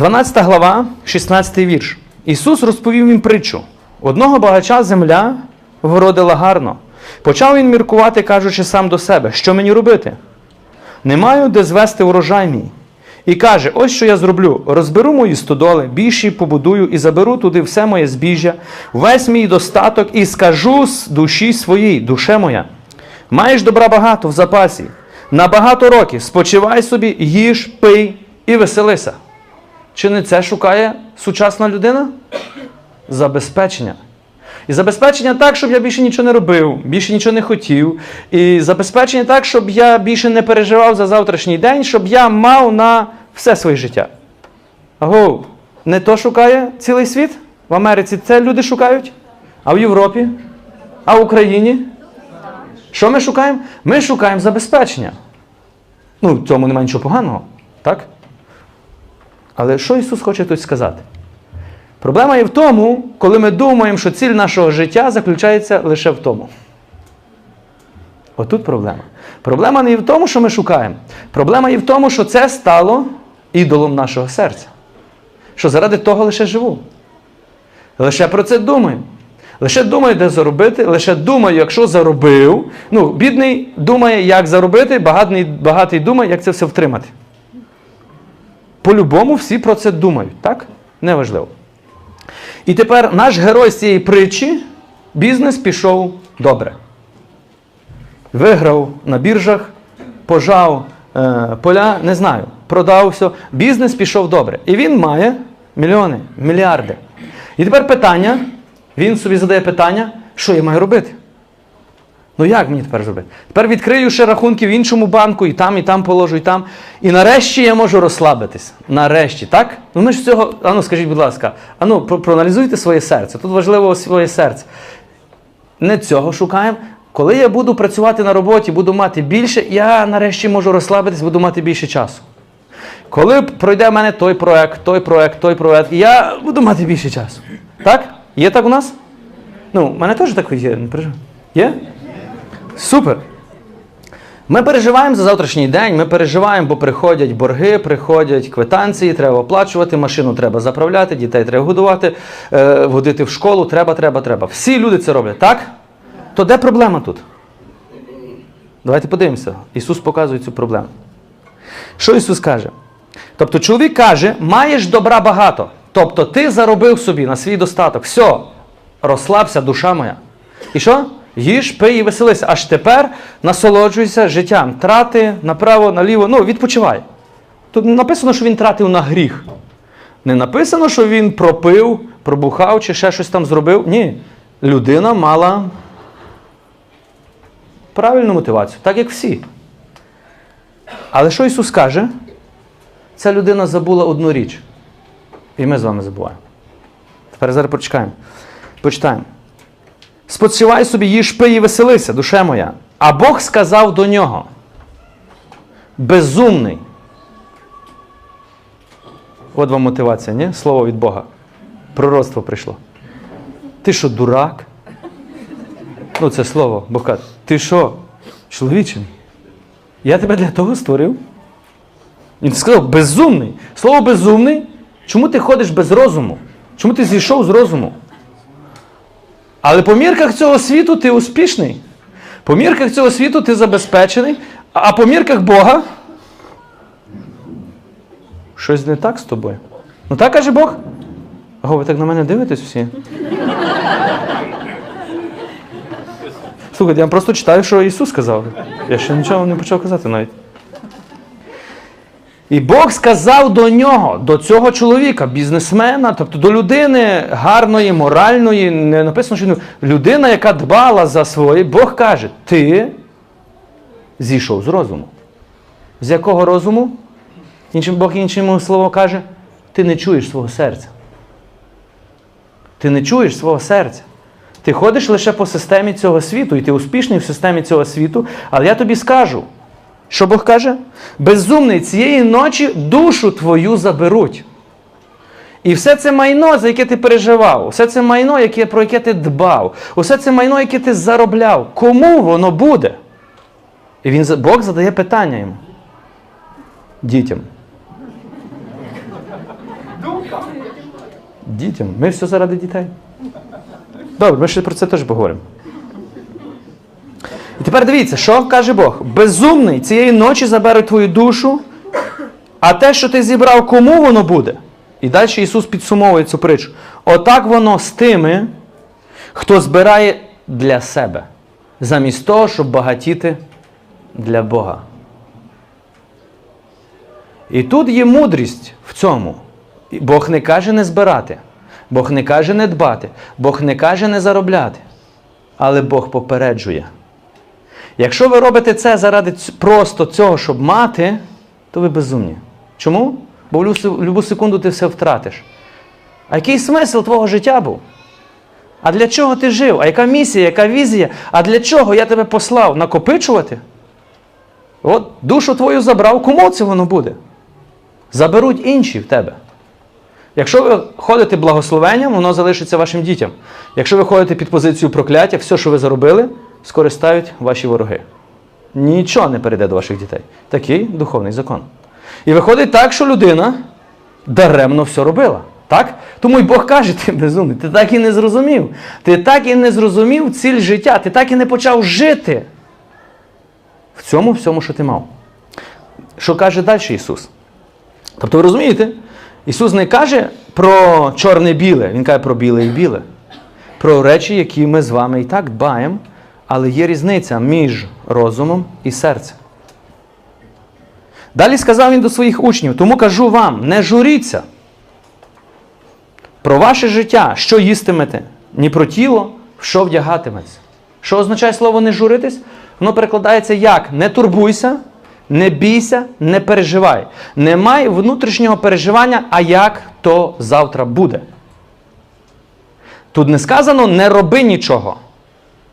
12 глава, 16 вірш. Ісус розповів їм притчу. Одного багача земля вродила гарно. Почав він міркувати, кажучи сам до себе, що мені робити? Не маю де звести урожай мій. І каже: ось що я зроблю: розберу мої стодоли, більші побудую і заберу туди все моє збіжжя, весь мій достаток, і скажу з душі своїй, душе моя. Маєш добра багато в запасі, на багато років спочивай собі, їж, пий і веселися. Чи не це шукає сучасна людина? Забезпечення. І забезпечення так, щоб я більше нічого не робив, більше нічого не хотів. І забезпечення так, щоб я більше не переживав за завтрашній день, щоб я мав на все своє життя. Аго, не то шукає цілий світ? В Америці це люди шукають? А в Європі? А в Україні? Що ми шукаємо? Ми шукаємо забезпечення. Ну, в цьому немає нічого поганого, так? Але що Ісус хоче тут сказати? Проблема є в тому, коли ми думаємо, що ціль нашого життя заключається лише в тому. Отут проблема. Проблема не в тому, що ми шукаємо. Проблема є в тому, що це стало ідолом нашого серця. Що заради того лише живу. Лише про це думаю. Лише думаю, де заробити, лише думаю, якщо заробив. Ну, бідний думає, як заробити, багатий, багатий думає, як це все втримати. По-любому всі про це думають, так? Неважливо. І тепер наш герой з цієї притчі бізнес пішов добре. Виграв на біржах, пожав е, поля, не знаю, продав все. Бізнес пішов добре. І він має мільйони, мільярди. І тепер питання, він собі задає питання, що я маю робити? Ну як мені тепер зробити? Тепер відкрию ще рахунки в іншому банку, і там, і там положу, і там. І нарешті я можу розслабитись. Нарешті, так? Ну ми ж цього, ану, скажіть, будь ласка, ану, проаналізуйте своє серце. Тут важливо своє серце. Не цього шукаємо. Коли я буду працювати на роботі, буду мати більше, я нарешті можу розслабитись, буду мати більше часу. Коли пройде в мене той проект, той проект, той проект, я буду мати більше часу. Так? Є так у нас? Ну, в мене теж так є. Є? Супер. Ми переживаємо за завтрашній день, ми переживаємо, бо приходять борги, приходять квитанції, треба оплачувати, машину треба заправляти, дітей треба годувати, е, водити в школу, треба, треба, треба. Всі люди це роблять, так? То де проблема тут? Давайте подивимося. Ісус показує цю проблему. Що Ісус каже? Тобто чоловік каже, маєш добра багато. Тобто ти заробив собі на свій достаток. Все, розслабся, душа моя. І що? Їж, пий і веселися. Аж тепер насолоджуйся життям. Трати направо, наліво. Ну, відпочивай. Тут не написано, що він тратив на гріх. Не написано, що він пропив, пробухав чи ще щось там зробив. Ні. Людина мала правильну мотивацію, так як всі. Але що Ісус каже? Ця людина забула одну річ. І ми з вами забуваємо. Тепер зараз почекаємо. Почитаємо. Спочивай собі, їж пий і веселися, душе моя. А Бог сказав до нього: безумний. От вам мотивація, ні? Слово від Бога. Пророцтво прийшло. Ти що, дурак? Ну, це слово, Бог каже, ти що, чоловіче? Я тебе для того створив. Він сказав, безумний. Слово безумний. Чому ти ходиш без розуму? Чому ти зійшов з розуму? Але по мірках цього світу ти успішний. По мірках цього світу ти забезпечений, а по мірках Бога. Щось не так з тобою. Ну так каже Бог. Ого, ви так на мене дивитесь всі. Слухайте, я просто читаю, що Ісус сказав. Я ще нічого не почав казати навіть. І Бог сказав до нього, до цього чоловіка, бізнесмена, тобто до людини гарної, моральної, не написано, що людина, яка дбала за своє, Бог каже: ти зійшов з розуму. З якого розуму? Іншим Бог іншим словом каже, ти не чуєш свого серця. Ти не чуєш свого серця. Ти ходиш лише по системі цього світу, і ти успішний в системі цього світу, але я тобі скажу, що Бог каже? Безумний цієї ночі душу твою заберуть. І все це майно, за яке ти переживав, все це майно, яке, про яке ти дбав, усе це майно, яке ти заробляв, кому воно буде? І він, Бог задає питання йому. Дітям. Дітям. Ми все заради дітей. Добре, ми ще про це теж поговоримо. І тепер дивіться, що каже Бог? Безумний цієї ночі забере твою душу, а те, що ти зібрав, кому воно буде? І далі Ісус підсумовує цю притчу. Отак воно з тими, хто збирає для себе, замість того, щоб багатіти для Бога. І тут є мудрість в цьому. Бог не каже не збирати, Бог не каже не дбати, Бог не каже не заробляти. Але Бог попереджує. Якщо ви робите це заради просто цього, щоб мати, то ви безумні. Чому? Бо в любу секунду ти все втратиш. А який смисл твого життя був? А для чого ти жив? А яка місія, яка візія? А для чого я тебе послав? Накопичувати? От душу твою забрав, кому це воно буде? Заберуть інші в тебе. Якщо ви ходите благословенням, воно залишиться вашим дітям. Якщо ви ходите під позицію прокляття, все, що ви заробили, скористають ваші вороги. Нічого не перейде до ваших дітей. Такий духовний закон. І виходить так, що людина даремно все робила. Так? Тому й Бог каже, ти безумний, ти так і не зрозумів. Ти так і не зрозумів ціль життя, ти так і не почав жити в цьому всьому, що ти мав. Що каже далі Ісус? Тобто, ви розумієте, Ісус не каже про чорне-біле, Він каже про біле і біле. Про речі, які ми з вами і так дбаємо, але є різниця між розумом і серцем. Далі сказав він до своїх учнів, тому кажу вам, не журіться про ваше життя, що їстимете, ні про тіло, що вдягатиметься. Що означає слово не журитись? Воно перекладається як не турбуйся, не бійся, не переживай. Немає внутрішнього переживання, а як то завтра буде. Тут не сказано не роби нічого.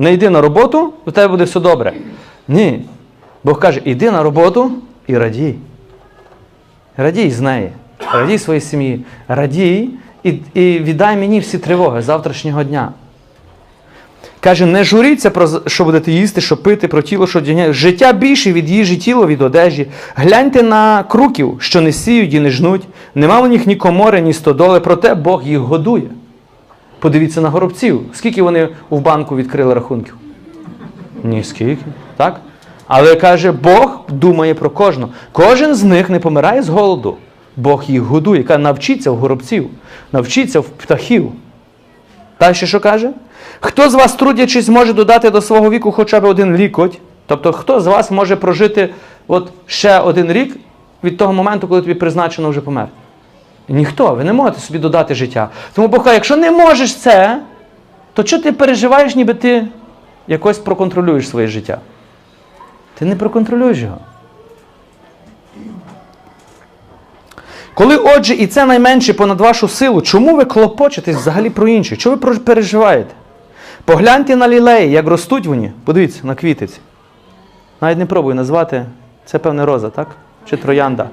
Не йди на роботу, у тебе буде все добре. Ні. Бог каже, іди на роботу і радій. Радій з неї, радій своїй сім'ї, радій і, і віддай мені всі тривоги завтрашнього дня. Каже, не журіться, про що будете їсти, що пити, про тіло, що одягняє. Життя більше від їжі, тіло від одежі. Гляньте на круків, що не сіють і не жнуть. Нема у них ні комори, ні стодоли, проте Бог їх годує. Подивіться на горобців. Скільки вони в банку відкрили рахунків? Ні, скільки. Так? Але каже, Бог думає про кожного. Кожен з них не помирає з голоду. Бог їх годує. Каже, навчіться в горобців, навчіться в птахів. Далі що каже? Хто з вас, трудячись, може додати до свого віку хоча б один лікоть? Тобто, хто з вас може прожити от ще один рік від того моменту, коли тобі призначено вже помер? Ніхто, ви не можете собі додати життя. Тому Бог каже, якщо не можеш це, то чого ти переживаєш, ніби ти якось проконтролюєш своє життя? Ти не проконтролюєш його. Коли, отже, і це найменше понад вашу силу, чому ви клопочетесь взагалі про інших? Чого ви переживаєте? Погляньте на лілеї, як ростуть вони. Подивіться на квітиці. Навіть не пробую назвати. Це певне роза, так? Чи троянда.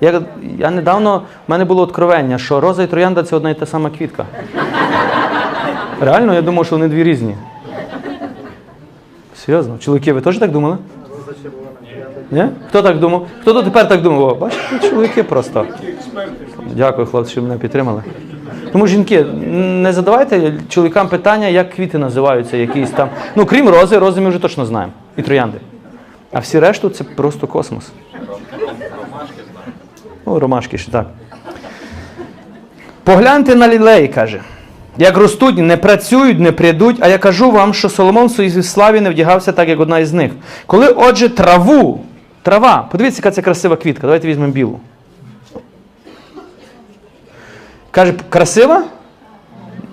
Я, я недавно, в мене було откровення, що роза і троянда це одна і та сама квітка. Реально, я думав, що вони дві різні. Серйозно? Чоловіки, ви теж так думали? Ні? Хто так думав? Хто тут тепер так думав? О, бачите, чоловіки просто. Дякую, хлопці, що мене підтримали. Тому жінки, не задавайте чоловікам питання, як квіти називаються, якісь там. Ну, крім рози, рози ми вже точно знаємо. І троянди. А всі решту це просто космос. Ну, ромашки ще так. Погляньте на лілеї, каже. Як ростуть, не працюють, не прядуть, а я кажу вам, що Соломон в своїй славі не вдягався так, як одна із них. Коли, отже, траву, трава, подивіться, яка це красива квітка. Давайте візьмемо білу. Каже, красива?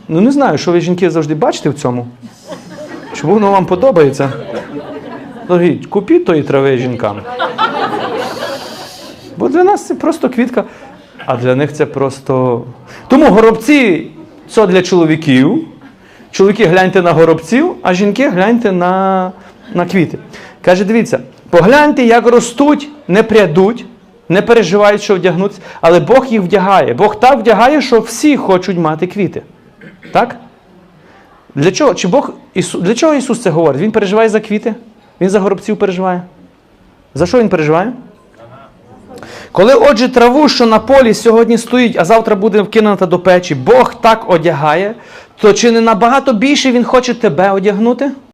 Ну не знаю, що ви жінки завжди бачите в цьому. Чому воно вам подобається? Дорогі, купіть тої трави жінкам. Бо для нас це просто квітка, а для них це просто. Тому горобці це для чоловіків. Чоловіки гляньте на горобців, а жінки гляньте на, на квіти. Каже, дивіться, погляньте, як ростуть, не прядуть, не переживають, що вдягнуться, але Бог їх вдягає. Бог так вдягає, що всі хочуть мати квіти. Так? Для чого? Чи Бог, Для чого Ісус це говорить? Він переживає за квіти? Він за горобців переживає? За що він переживає? Коли, отже, траву, що на полі сьогодні стоїть, а завтра буде вкинута до печі, Бог так одягає, то чи не набагато більше Він хоче тебе одягнути?